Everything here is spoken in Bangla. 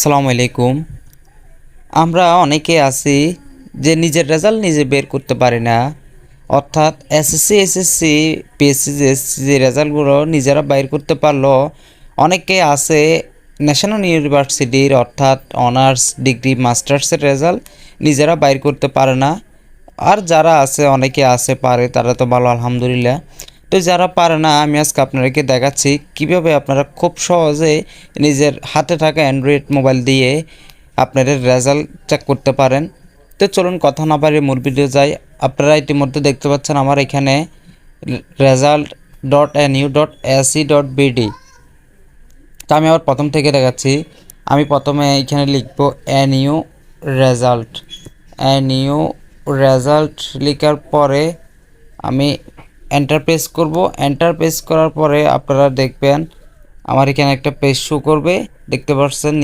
সালামু আলাইকুম। আমরা অনেকে আছি যে নিজের রেজাল্ট নিজে বের করতে পারি না। অর্থাৎ এসএসসি এসএসসি পিএসসি যে রেজাল্টগুলো নিজেরা বাইর করতে পারল, অনেকে আছে ন্যাশনাল ইউনিভার্সিটির অর্থাৎ অনার্স ডিগ্রি মাস্টার্সের রেজাল্ট নিজেরা বাইর করতে পারে না। আর যারা আছে, অনেকে আছে, পারে, তারা তো ভালো, আলহামদুলিল্লাহ। তো যারা পারে না, আমি আজকে আপনাদেরকে দেখাচ্ছি কীভাবে আপনারা খুব সহজে নিজের হাতে থাকা অ্যান্ড্রয়েড মোবাইল দিয়ে আপনাদের রেজাল্ট চেক করতে পারেন। তো চলুন কথা না পারে মূল ভিডিও যাই। আপনারা ইতিমধ্যে দেখতে পাচ্ছেন আমার এখানে result dot N U dot AC dot BD তা আমি আবার প্রথম থেকে দেখাচ্ছি। আমি প্রথমে এখানে লিখব N U result. N U result লেখার পরে আমি এন্টার প্রেস করব। এন্টার প্রেস করার পরে আপনারা দেখবেন, আমার এখানে একটা পেজ শো করবে। দেখতে পাচ্ছেন